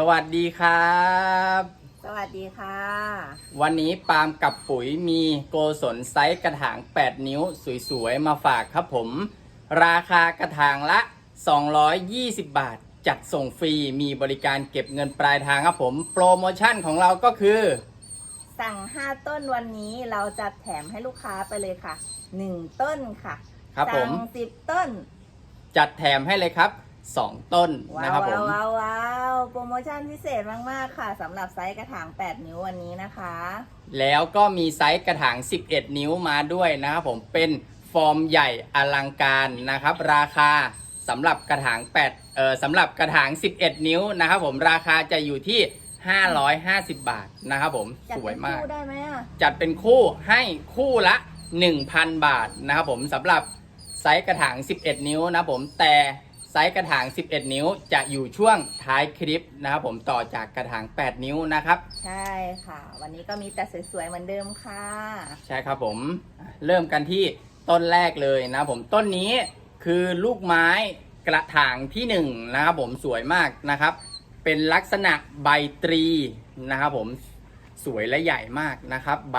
สวัสดีครับ สวัสดีค่ะ วันนี้ปาล์มกับปุ๋ยมีโกศลไซส์กระถาง 8 นิ้วสวยๆ มาฝากครับผม ราคากระถางละ 220 บาท จัดส่งฟรีมีบริการเก็บเงินปลายทางครับผม โปรโมชั่นของเราก็คือ สั่ง 5 ต้นวันนี้เราจะแถมให้ลูกค้าไปเลยค่ะ 1 ต้นค่ะครับผม สั่ง10 ต้น จัดแถมให้เลยครับ 2 ต้นว้านะวครับผมว้าวว้าวโปรโมชั่นพิเศษมาก ๆ ค่ะสำหรับไซส์กระถาง 8 นิ้ววันนี้นะคะ แล้วก็มีไซส์กระถาง 11 นิ้วมาด้วยนะครับผมเป็นฟอร์มใหญ่อลังการนะครับ ราคาสำหรับกระถาง8เอ่อสำหรับกระถาง 11 นิ้วนะครับผมราคาจะอยู่ที่ 550 บาทนะครับผมจัดสวยเป็นมาก คู่ได้ไหมอะ จัดเป็นคู่ให้คู่ละ 1,000 บาทนะครับผมสำหรับไซส์กระถาง 11 นิ้วนะครับผมแต่ไซส์กระถาง 11 นิ้วจะอยู่ช่วงท้ายคลิปนะครับผมต่อจากกระถาง 8 นิ้วนะครับใช่ค่ะ วันนี้ก็มีแต่สวยๆเหมือนเดิมค่ะ ใช่ครับผมเริ่มกันที่ต้นแรกเลยนะครับผมต้นนี้คือลูกไม้กระถางที่หนึ่งนะครับผมสวยมากนะครับ เป็นลักษณะใบตรีนะครับผมสวยและใหญ่มากนะครับ ใบ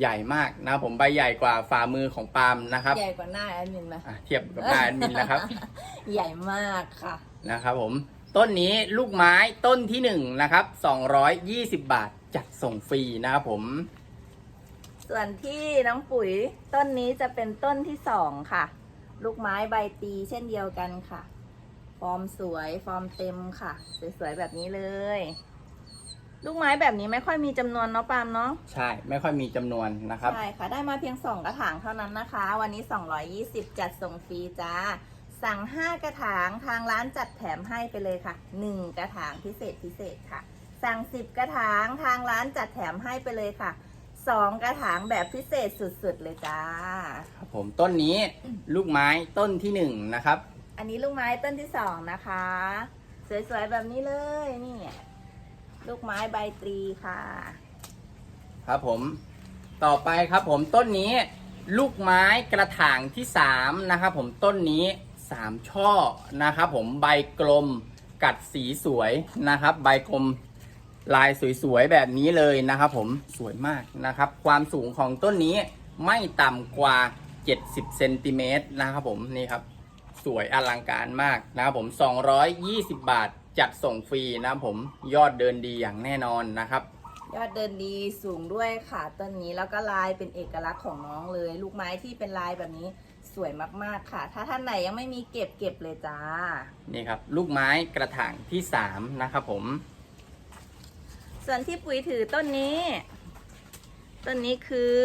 ใหญ่มากนะครับผมใบใหญ่กว่าฝ่ามือของปาล์มนะครับใหญ่กว่าหน้าแอดมินไหมอะเทียบกับหน้าแอดมินนะครับ ใหญ่มากค่ะนะครับผมต้นนี้ลูกไม้ต้นที่หนึ่งนะครับ220บาทจัดส่งฟรีนะครับผม ส่วนที่น้องปุ๋ยต้นนี้จะเป็นต้นที่สองค่ะ ลูกไม้ใบตีเช่นเดียวกันค่ะ ฟอร์มสวยฟอร์มเต็มค่ะ สวยๆแบบนี้เลย ลูกไม้แบบนี้ไม่ค่อยมีจำนวนเนาะปาล์มเนาะใช่ ไม่ค่อยมีจำนวนนะครับ ใช่ค่ะ ได้มาเพียงสองกระถางเท่านั้นนะคะ วันนี้ 220 จัดส่งฟรีจ้า สั่ง 5 กระถางทางร้านจัดแถมให้ไปเลยค่ะ 1 กระถางพิเศษพิเศษค่ะ สั่ง 10 กระถางทางร้านจัดแถมให้ไปเลยค่ะ 2 กระถางแบบพิเศษสุดๆเลยจ้า ครับผมต้นนี้ลูกไม้ต้นที่หนึ่งนะครับ อันนี้ลูกไม้ต้นที่สองนะคะ สวยๆแบบนี้เลยนี่ ลูกไม้ใบตรีค่ะ ครับผม ต่อไปครับผมต้นนี้ ลูกไม้กระถางที่สามนะครับผมต้นนี้สามช่อนะครับผมใบกลมกัดสีสวยนะครับ ใบกลมลายสวยๆแบบนี้เลยนะครับผมสวยมากนะครับ ความสูงของต้นนี้ไม่ต่ำกว่า 70เซนติเมตรนะครับผมนี่ครับ สวยอลังการมากนะครับผม 220 บาท จัดส่งฟรีนะครับผมยอดเดินดีอย่างแน่นอนนะครับ ยอดเดินดีสูงด้วยค่ะต้นนี้แล้วก็ลายเป็นเอกลักษณ์ของน้องเลย ลูกไม้ที่เป็นลายแบบนี้สวยมากๆค่ะ ถ้าท่านไหนยังไม่มีเก็บเก็บเลยจ้า นี่ครับ ลูกไม้กระถางที่3นะครับผม ส่วนที่ปุ๋ยถือต้นนี้ ต้นนี้คือ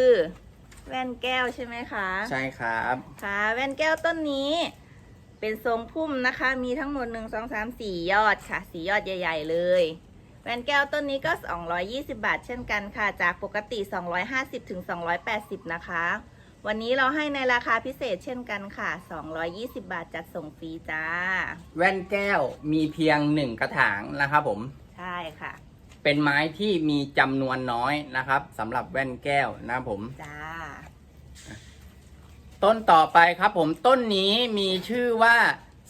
แว่นแก้วใช่ไหมคะ ใช่ครับ ค่ะ แว่นแก้วต้นนี้ เป็นทรงพุ่มนะคะ มีทั้งหมดหนึ่งสองสามสี่ยอดค่ะสี่ยอดใหญ่ ๆ เลยแว่นแก้วต้นนี้ก็ 220 บาทเช่นกันค่ะ จากปกติ 250ถึง280 นะคะ วันนี้เราให้ในราคาพิเศษเช่นกันค่ะ 220 บาทจัดส่งฟรีจ้า แว่นแก้วมีเพียง1กระถางนะครับผม ใช่ค่ะ เป็นไม้ที่มีจำนวนน้อยนะครับสำหรับแว่นแก้วนะครับผม จ้า ต้นต่อไปครับผมต้นนี้มีชื่อว่า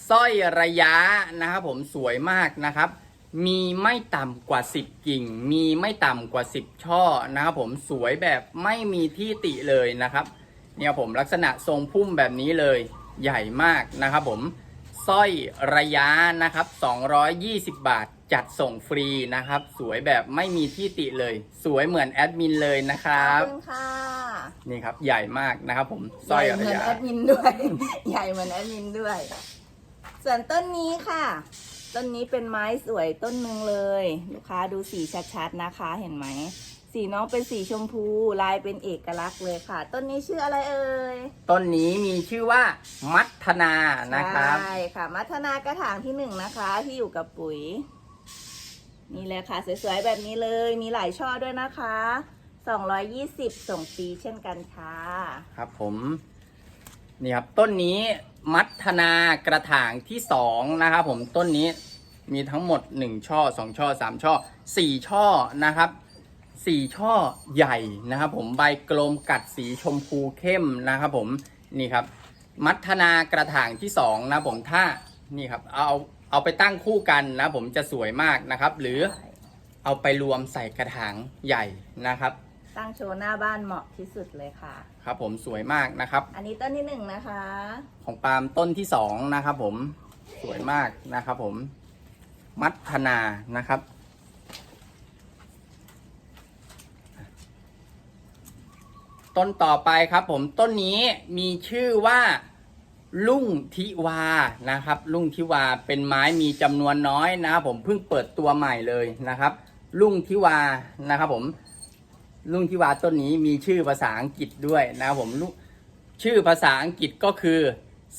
สร้อยระยะนะครับผมสวยมากนะครับ มีไม่ต่ำกว่า 10 กิ่ง มีไม่ต่ำกว่า 10 ช่อนะครับผมสวยแบบไม่มีที่ติเลยนะครับ เนี่ยผมลักษณะทรงพุ่มแบบนี้เลยใหญ่มากนะครับผม สร้อยระยะนะครับ 220 บาทจัดส่งฟรีนะครับ สวยแบบไม่มีที่ติเลย สวยเหมือนแอดมินเลยนะคขรัอบ บคุณค่ะนี่ครับ ใหญ่มากนะครับผมสใหร้อยญ่เหระมือนยะแอดมินด้วย ใหญ่เหมือนแอดมินด้วย ส่วนต้นนี้ค่ะ ต้นนี้เป็นไม้สวยต้นหนึ่งเลย ลูกค้าดูสีชัดๆนะคะ เห็นไหม สีน้องเป็นสีชมพู ลายเป็นเอกลักษณ์เลยค่ะ ต้นนี้ชื่ออะไรเอ่ย ต้นนี้มีชื่อว่ามัทนานะครับ ใช่ค่ะ มัทนากระถางที่หนึ่งนะคะ ที่อยู่กับปุ๋ย นี่เลยค่ะ สวยๆ แบบนี้เลย มีหลายช่อด้วยนะคะ 220 ส่งฟรีเช่นกันค่ะ ครับผม นี่ครับ ต้นนี้มัทนากระถางที่สองนะครับผม ต้นนี้มีทั้งหมด 1 ช่อ 2 ช่อ 3 ช่อ 4 ช่อนะครับ สี่ช่อใหญ่นะครับผมใบกลมกัดสีชมพูเข้มนะครับผมนี่ครับ มัทนากระถางที่สองนะผมถ้านี่ครับเอาเอาไปตั้งคู่กันนะผมจะสวยมากนะครับ หรือเอาไปรวมใส่กระถางใหญ่นะครับ ตั้งโชว์หน้าบ้านเหมาะที่สุดเลยค่ะ ครับผมสวยมากนะครับ อันนี้ต้นที่หนึ่งนะคะ ของปาล์มต้นที่สองนะครับผมสวยมากนะครับผม มัทนานะครับ ต้นต่อไปครับ ผมต้นนี้มีชื่อว่าลุ่งทิวานะครับลุ่งทิวาเป็นไม้มีจำนวนน้อยนะครับผมเพิ่งเปิดตัวใหม่เลยนะครับลุ่งทิวานะครับผมลุ่งทิวาต้นนี้มีชื่อภาษาอังกฤษด้วยนะครับผมชื่อภาษาอังกฤษก็คือ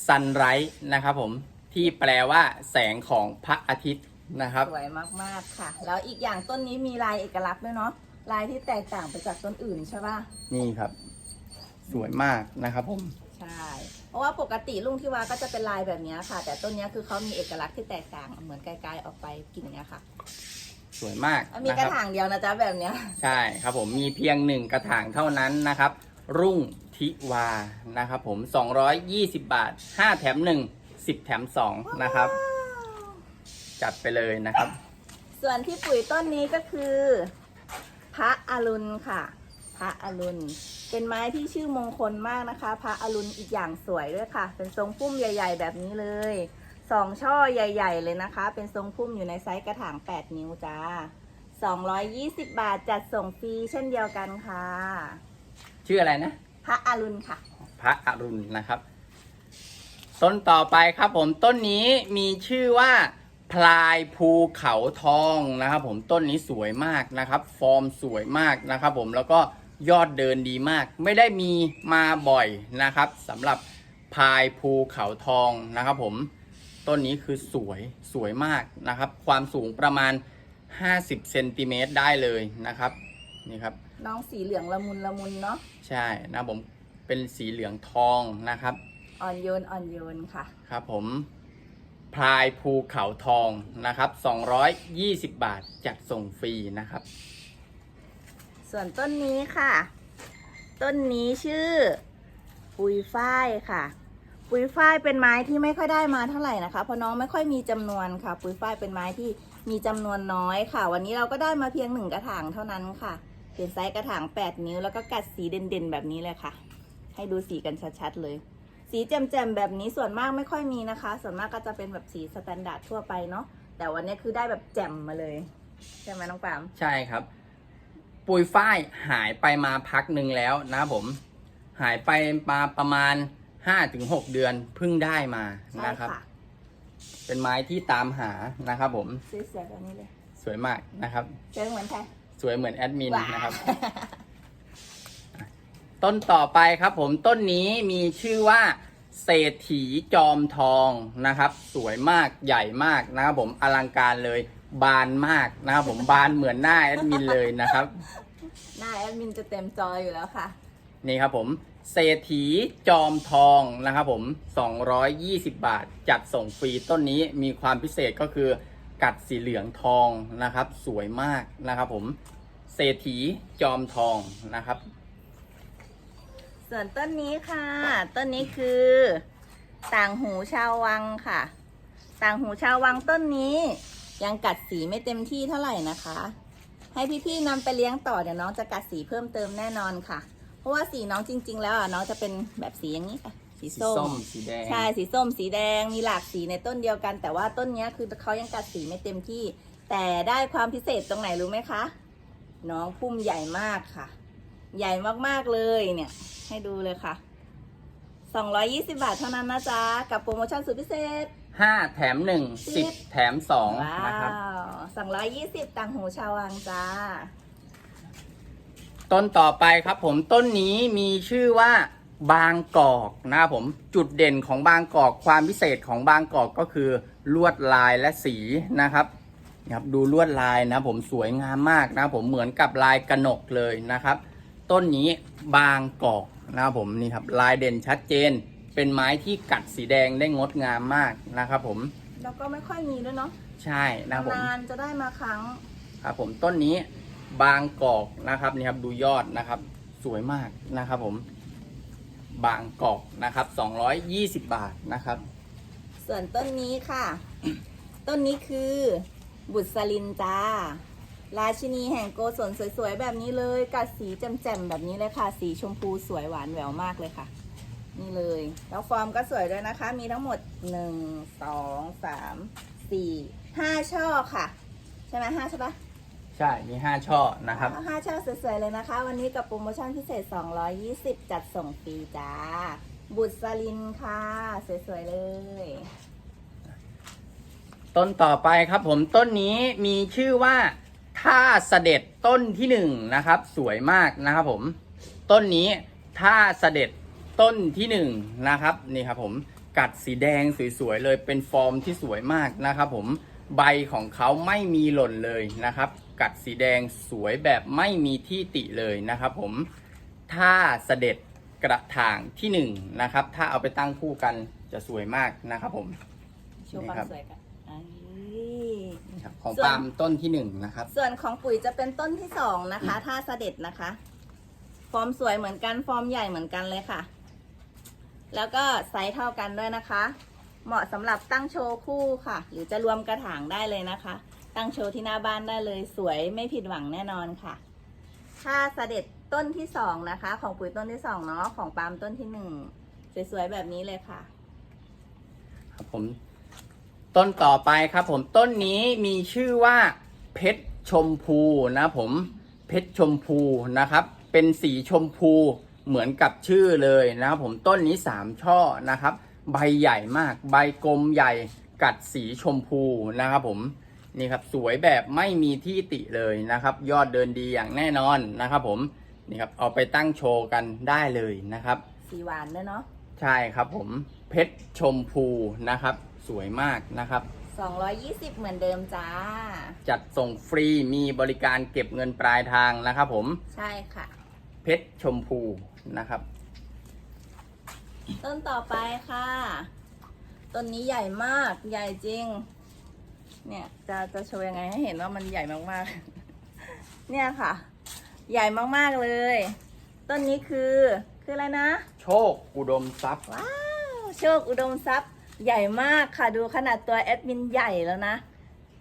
sunrise นะครับผมที่แปลว่าแสงของพระอาทิตย์นะครับสวยมากๆค่ะ แล้วอีกอย่างต้นนี้มีลายเอกลักษณ์ด้วยเนาะ ลายที่แตกต่างไปจากต้นอื่นใช่ป่ะ นี่ครับ สวยมากนะครับผม ใช่ เพราะว่าปกติลุงที่ว่าก็จะเป็นลายแบบเนี้ยค่ะ แต่ต้นเนี้ยคือเขามีเอกลักษณ์ที่แตกต่างเหมือนไกลๆออกไปกิ่งเนี้ยค่ะ สวยมากมีนะกคระรับถางเดียวนะจ๊ะแบบเนี้ย ใช่ครับผมมีเพียงหนึ่งกระถางเท่านั้นนะครับ รุ่งทิวานะครับผม 220 บาท 5 แถม 1 10 แถม 2 นะครับ จัดไปเลยนะครับ ส่วนที่ปุ๋ยต้นนี้ก็คือ พระอรุณค่ะ พระอรุณ เป็นไม้ที่ชื่อมงคลมากนะคะ พระอรุณอีกอย่างสวยด้วยค่ะ เป็นทรงพุ่มใหญ่ ๆ แบบนี้เลยสองช่อใหญ่ ๆ เลยนะคะ เป็นทรงพุ่มอยู่ในไซส์กระถาง 8 นิ้วจ้า 220 บาทจัดส่งฟรีเช่นเดียวกันค่ะ ชื่ออะไรนะ พระอรุณค่ะ พระอรุณนะครับ ต้นต่อไปครับผมต้นนี้มีชื่อว่า พลายภูเขาทองนะครับผมต้นนี้สวยมากนะครับ ฟอร์มสวยมากนะครับผมแล้วก็ยอดเดินดีมาก ไม่ได้มีมาบ่อยนะครับสำหรับพลายภูเขาทองนะครับผมต้นนี้คือสวยสวยมากนะครับ ความสูงประมาณ 50เซนติเมตรได้เลยนะครับนี่ครับ น้องสีเหลืองละมุนละมุนเนาะใช่นะผมเป็นสีเหลืองทองนะครับ อ่อนโยนอ่อนโยนค่ะ ครับผม พลายภูเขาทองนะครับ 220 บาทจัดส่งฟรีนะครับ ส่วนต้นนี้ค่ะ ต้นนี้ชื่อ ปุยฝ้ายค่ะ ปุยฝ้ายเป็นไม้ที่ไม่ค่อยได้มาเท่าไหร่นะคะเพราะน้องไม่ค่อยมีจำนวนค่ะ ปุยฝ้ายเป็นไม้ที่มีจำนวนน้อยค่ะ วันนี้เราก็ได้มาเพียงหนึ่งกระถางเท่านั้นค่ะเป็นไซส์กระถาง 8 นิ้วแล้วก็กัดสีเด่นๆ แบบนี้เลยค่ะ ให้ดูสีกันชัดๆเลย สีแจ่มๆแบบนี้ส่วนมากไม่ค่อยมีนะคะ ส่วนมากก็จะเป็นแบบสีสแตนดาร์ดทั่วไปเนาะแต่วันนี้คือได้แบบแจ่มมาเลยใช่ไหมน้องปามใช่ครับ ปุยฝ้ายหายไปมาพักหนึ่งแล้วนะครับผม หายไปมาประมาณ5-6เดือนเพิ่งได้มาใช่นะครับค่ะเป็นไม้ที่ตามหานะครับ ผมซื้อเสียแบบนี้เลย สวยมากนะครับเจอเหมือนแท้สวยเหมือนแอดมินว้านะครับ ต้นต่อไปครับผมต้นนี้มีชื่อว่าเศรษฐีจอมทองนะครับ สวยมากใหญ่มากนะครับผมอลังการเลย บานมากนะครับผมบานเหมือนหน้าแอดมินเลยนะครับ หน้าแอดมินจะเต็มจออยู่แล้วค่ะ นี่ครับผมเศรษฐีจอมทองนะครับผม 220 บาท จัดส่งฟรีต้นนี้มีความพิเศษก็คือ กัดสีเหลืองทองนะครับ สวยมากนะครับผม เศรษฐีจอมทองนะครับ ส่วนต้นนี้ค่ะ ต้นนี้คือ ต่างหูชาววังค่ะ ต่างหูชาววังต้นนี้ ยังกัดสีไม่เต็มที่เท่าไหร่นะคะ ให้พี่ๆนำไปเลี้ยงต่อเดี๋ยวน้องจะกัดสีเพิ่มเติมแน่นอนค่ะ เพราะว่าสีน้องจริง ๆ แล้วอะน้องจะเป็นแบบสีอย่างนี้ค่ะสีสีส้ส้มมสีแดงใช่สีส้มสีแดงมีหลากสีในต้นเดียวกัน แต่ว่าต้นเนี้ยคือเขายังกัดสีไม่เต็มที่ แต่ได้ความพิเศษตรงไหนรู้ไหมคะ น้องพุ่มใหญ่มากค่ะ ใหญ่มากๆเลยเนี่ย ให้ดูเลยค่ะ 220 บาทเท่านั้นนะจ๊ะ กับโปรโมชั่นสุดพิเศษห้าแถมหนึ่งสิสิบบแถมสองว้านะครับ ว220 ต่างหูชาววังจ้า ต้นต่อไปครับผมต้นนี้มีชื่อว่าบางกอกนะครับผมจุดเด่นของบางกอกความพิเศษของบางกอกก็คือลวดลายและสีนะครับนะครับ ดูลวดลายนะครับผมสวยงามมากนะครับผมเหมือนกับลายกระหนกเลยนะครับ ต้นนี้บางกอกนะครับผมนี่ครับลายเด่นชัดเจน เป็นไม้ที่กัดสีแดงได้งดงามมากนะครับผม แล้วก็ไม่ค่อยมีด้วยเนาะใช่นะครับผมนานๆจะได้มาครั้งครับผมต้นนี้บางกอกนะครับนี่ครับดูยอดนะครับ สวยมากนะครับผม บางกอกนะครับ 220 บาทนะครับ ส่วนต้นนี้ค่ะ ต้นนี้คือบุษลินจ้า ราชินีแห่งโกศลสวยๆ แบบนี้เลยกัดสีแจ่มๆแบบนี้เลยค่ะ สีชมพูสวยหวานแหววมากเลยค่ะ นี่เลย แล้วฟอร์มก็สวยด้วยนะคะ มีทั้งหมด1 2 3 4 5ช่อค่ะ ใช่ไหมห้าใช่ปะใช่ มี 5 ช่อนะครับ ห้าช่อสวยๆเลยนะคะ วันนี้กับโปรโมชั่นพิเศษ 220 จัดส่งฟรีจ้า บุษลินค่ะ สวยๆเลย ต้นต่อไปครับผมต้นนี้มีชื่อว่า ท่าเสด็จต้นที่หนึ่งนะครับ สวยมากนะครับผม ต้นนี้ท่าเสด็จต้นที่หนึ่งนะครับนี่ครับผมกัดสีแดงสวยๆเลยเป็นฟอร์มที่สวยมากนะครับ ผมใบของเขาไม่มีหล่นเลยนะครับ กัดสีแดงสวยแบบไม่มีที่ติเลยนะครับ ผมท่าเสด็จกระถางที่หนึ่งนะครับ ถ้าเอาไปตั้งคู่กันจะสวยมากนะครับ ผมโชว์ความนี่ครับสวยกันอันนี้นี่ ครับของส่วน ปาล์มต้นที่หนึ่งนะครับ ส่วนของปุ๋ยจะเป็นต้นที่สองนะคะท่าเสด็จนะคะ ฟอร์มสวยเหมือนกัน ฟอร์มใหญ่เหมือนกันเลยค่ะ แล้วก็ไซส์เท่ากันด้วยนะคะ เหมาะสำหรับตั้งโชว์คู่ค่ะ หรือจะรวมกระถางได้เลยนะคะ ตั้งโชว์ที่หน้าบ้านได้เลย สวยไม่ผิดหวังแน่นอนค่ะท่าเสด็จต้นที่สองนะคะ ของปุ๋ยต้นที่สองเนาะ ของปาล์มต้นที่หนึ่งสวยๆแบบนี้เลยค่ะ ครับผม ต้นต่อไปครับผมต้นนี้มีชื่อว่าเพชรชมพูนะผมเพชรชมพูนะครับ เป็นสีชมพูเหมือนกับชื่อเลยนะครับผมต้นนี้สามช่อนะครับ ใบใหญ่มาก ใบกลมใหญ่กัดสีชมพูนะครับผมนี่ครับสวยแบบไม่มีที่ติเลยนะครับ ยอดเดินดีอย่างแน่นอนนะครับผมนี่ครับเอาไปตั้งโชว์กันได้เลยนะครับ สีหวานด้วยเนาะใช่ครับผมเพชรชมพูนะครับ สวยมากนะครับ 220 เหมือนเดิมจ้า จัดส่งฟรีมีบริการเก็บเงินปลายทางนะครับผม ใช่ค่ะ เพชรชมพูนะครับ ต้นต่อไปค่ะ ต้นนี้ใหญ่มาก ใหญ่จริง เนี่ยจะจะโชว์ยังไงให้เห็นว่ามันใหญ่มากๆ เนี่ยค่ะ ใหญ่มากๆเลย ต้นนี้คือ คืออะไรนะ โชคอุดมทรัพย์ ว้าว โชคอุดมทรัพย์ ใหญ่มากค่ะดูขนาดตัวแอดมินใหญ่แล้วนะ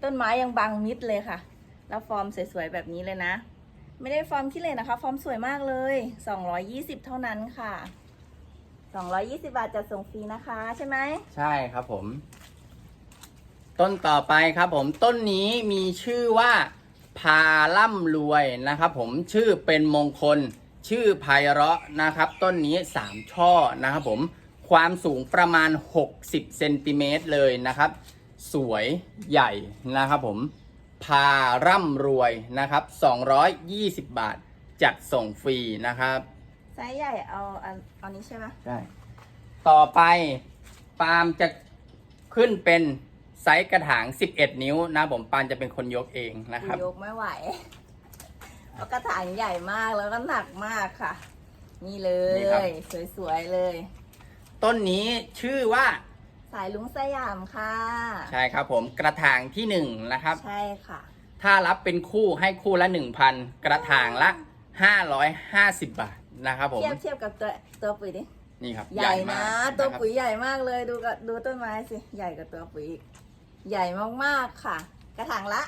ต้นไม้ยังบังมิดเลยค่ะ แล้วฟอร์มสวยๆแบบนี้เลยนะ ไม่ได้ฟอร์มขี้เลยนะคะ ฟอร์มสวยมากเลย 220 เท่านั้นค่ะ 220 บาทจะส่งฟรีนะคะใช่ไหมใช่ครับผม ต้นต่อไปครับผมต้นนี้มีชื่อว่าพาล่ำรวยนะครับผมชื่อเป็นมงคล ชื่อไพเราะนะครับ ต้นนี้3ช่อนะครับผม ความสูงประมาณ 60เซนติเมตรเลยนะครับ สวยใหญ่นะครับผมพาร่ำรวยนะครับ 220 บาทจัดส่งฟรีนะครับไซส์ใหญ่เอาเอาเอานี้ใช่ไหมใช่ต่อไปปาล์มจะขึ้นเป็นไซส์กระถาง 11 นิ้วนะผมปาล์มจะเป็นคนยกเองนะครับ ยกไม่ไหวเพราะกระถางใหญ่มากแล้วก็หนักมากค่ะ นี่เลนี่ครับยสวยๆเลย ต้นนี้ชื่อว่า สายลุงสยามค่ะ ใช่ครับผมกระถางที่1นะครับ ใช่ค่ะ ถ้ารับเป็นคู่ให้คู่ละ1,000กระถางละ550บาทนะครับผมเทียบเทียบกับตัวตัวปุ๋ยดินี่ครับใหญ่มานะกตัวนะครับปุ๋ยใหญ่มากเลยดูกับดูต้นไม้สิใหญ่กว่าตัวปุ๋ยอีกใหญ่มากๆค่ะ กระถางละ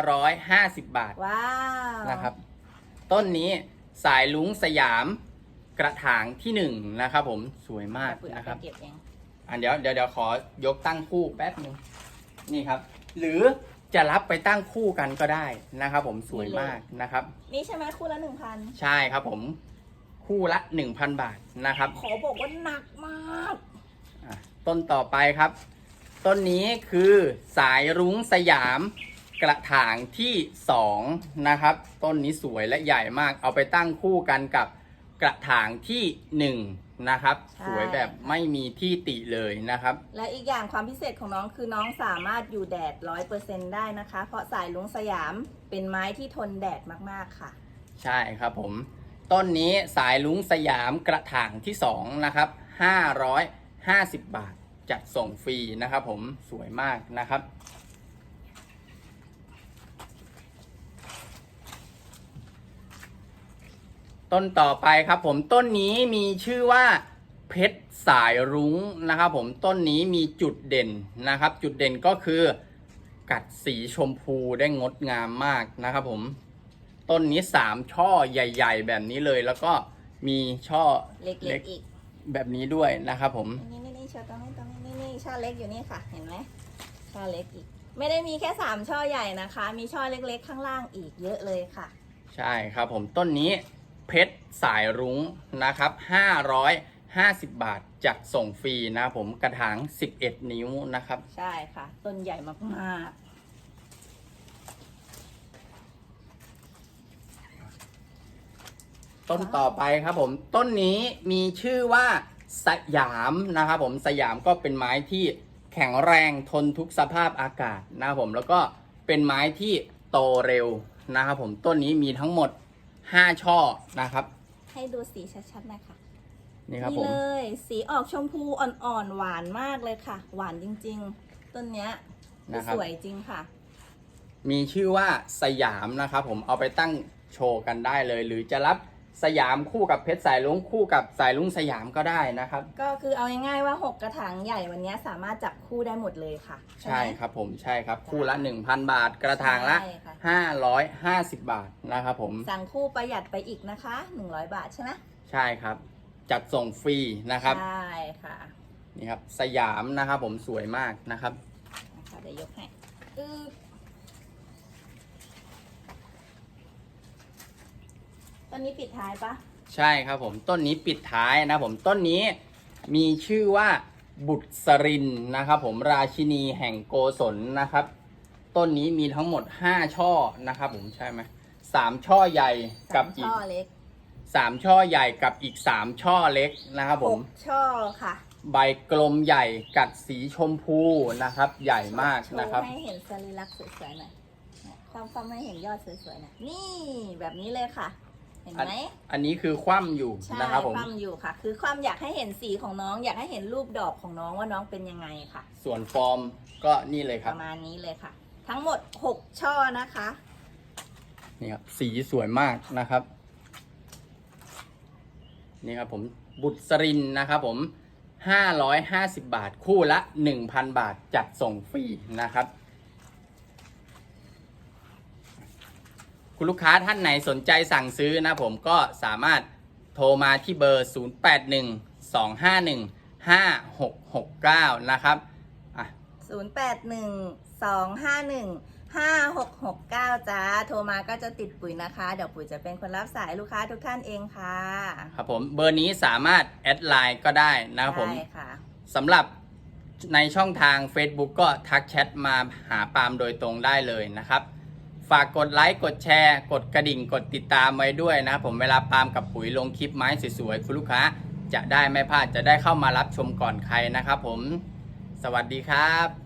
550บาทว้าวนะครับ ต้นนี้สายลุงสยาม กระถางที่หนึ่งนะครับผมสวยมากปุ๋ยเอานะไปครับ เก็บเองอันเดี๋ยวเดี๋ยวเดี๋ยวขอยกตั้งคู่แป๊บหนึงนี่ครับ หรือจะรับไปตั้งคู่กันก็ได้นะครับ ผมสวยมากนะครับ นี่ใช่ไหมคู่ละหนึ่งพันใช่ครับผมคู่ละ 1,000 บาทนะครับ ขอบอกว่าหนักมากอะต้นต่อไปครับ ต้นนี้คือสายรุ้งสยามกระถางที่ 2 นะครับ ต้นนี้สวยและใหญ่มาก เอาไปตั้งคู่กันกับ กระถางที่1นะครับ ใช่ สวยแบบไม่มีที่ติเลยนะครับ และอีกอย่างความพิเศษของน้องคือน้องสามารถอยู่แดดร้อยเปอร์เซ็นได้นะคะ เพราะสายลุงสยามเป็นไม้ที่ทนแดดมากๆค่ะ ใช่ครับผม ต้นนี้สายลุงสยามกระถางที่2นะครับ550 บาทจัดส่งฟรีนะครับผมสวยมากนะครับ ต้นต่อไปครับผมต้นนี้มีชื่อว่าเพเพชรสายรุ้งนะครับผมต้นนี้มีจุดเด่นนะครับ จุดเด่นก็คือกัดสีชมพูได้งดงามมากนะครับผมต้นนี้สามช่อใหญ่ ๆ แบบนี้เลยแล้วก็มีช่อเล็กๆอีกแบบนี้ด้วยนะครับผมนี่นี่นี่ช่อตรงนี้ตรงนี้นี่นี่ช่อเล็กอยู่นี่ค่ะ เห็นไหมช่อเล็กอีก ไม่ได้มีแค่สามช่อใหญ่นะคะ มีช่อเล็กๆ ข้างล่างอีกเยอะเลยค่ะ ใช่ครับผมต้นนี้ เพชรสายรุ้งนะครับ550 บาทจัดส่งฟรีนะครับผมกระถาง 11 นิ้วนะครับ ใช่ค่ะ ต้นใหญ่มากๆต้นต่อไปครับผมต้นนี้มีชื่อว่าสยามนะครับผมสยามก็เป็นไม้ที่แข็งแรงทนทุกสภาพอากาศนะครับผมแล้วก็เป็นไม้ที่โตเร็วนะครับผมต้นนี้มีทั้งหมด 5ช่อนะครับ ให้ดูสีชัดๆหน่อยค่ะนี่ครับนี่ผมเลยสีออกชมพูอ่อนๆ หวานมากเลยค่ะ หวานจริงๆ ต้นเนี้ยนะครับ สวยจริงค่ะ มีชื่อว่าสยามนะครับผมเอาไปตั้งโชว์กันได้เลย หรือจะรับ สยามคู่กับเพชรสายลุงคู่กับสายลุงสยามก็ได้นะครับ ก็คือเอาง่ายๆว่า 6 กระถางใหญ่วันนี้สามารถจับคู่ได้หมดเลยค่ะใช่ไหมครับผมใช่ครับคู่ละ 1,000 บาท กระถางละใช่ค่ะ550 บาทนะครับผม สั่งคู่ประหยัดไปอีกนะคะ 100 บาทใช่ไหมใช่ครับ จัดส่งฟรีนะครับใช่ค่ะนี่ครับสยามนะครับผมสวยมากนะครับนะคะเดี๋ยวยกให้อึ๊บ ตอนนี้ปิดท้ายปะใช่ครับผมต้นนี้ปิดท้ายนะผมต้นนี้มีชื่อว่าบุตรสรินนะครับผมราชินีแห่งโกศลนะครับ ต้นนี้มีทั้งหมด 5 ช่อนะครับผมใช่ไหมสามช่อใหญ่กับสามอีช่กอเล็กสามช่อใหญ่กับอีก3ช่อเล็กนะครับผหมกช่อค่ะ ใบกลมใหญ่กัดสีชมพูนะครับ ใหญ่มากโชว์นะครับให้เห็นสรีระสวยๆหน่อยเนี่ยความความให้เห็นยอดสวยๆหน่อยนี่แบบนี้เลยค่ะ เห็นอันไหมอันนี้คือคว่ำอยู่ใช่นะครับผม ความอยู่ค่ะ คือความอยากให้เห็นสีของน้อง อยากให้เห็นรูปดอกของน้องว่าน้องเป็นยังไงค่ะ ส่วนฟอร์มก็นี่เลยคปรับระมาณนี้เลยค่ะ ทั้งหมด 6 ช่อนะคะ นี่ครับสีสวยมากนะครับ นี่ครับผมบุตรสรินนะครับผม 550 บาทคู่ละ 1,000 บาทจัดส่งฟรีนะครับ คุณลูกค้าท่านไหนสนใจสั่งซื้อนะผมก็สามารถโทรมาที่เบอร์ 0812515669 นะครับอะ0812515669 จ้า โทรมาก็จะติดปุ๋ยนะคะ เดี๋ยวปุ๋ยจะเป็นคนรับสายลูกค้าทุกท่านเองค่ะ ครับผมเบอร์นี้สามารถแอดไลน์ก็ได้นะครับผมใช่ค่ะ สำหรับในช่องทาง Facebook ก็ทักแชทมาหาปาล์มโดยตรงได้เลยนะครับ ฝากกดไลค์กดแชร์ กดกระดิ่งกดติดตามไว้ด้วยนะผมเวลาปาล์มกับปุ๋ยลงคลิปไม้สวยๆคุณลูกค้า จะได้ไม่พลาดจะได้เข้ามารับชมก่อนใครนะครับผม สวัสดีครับ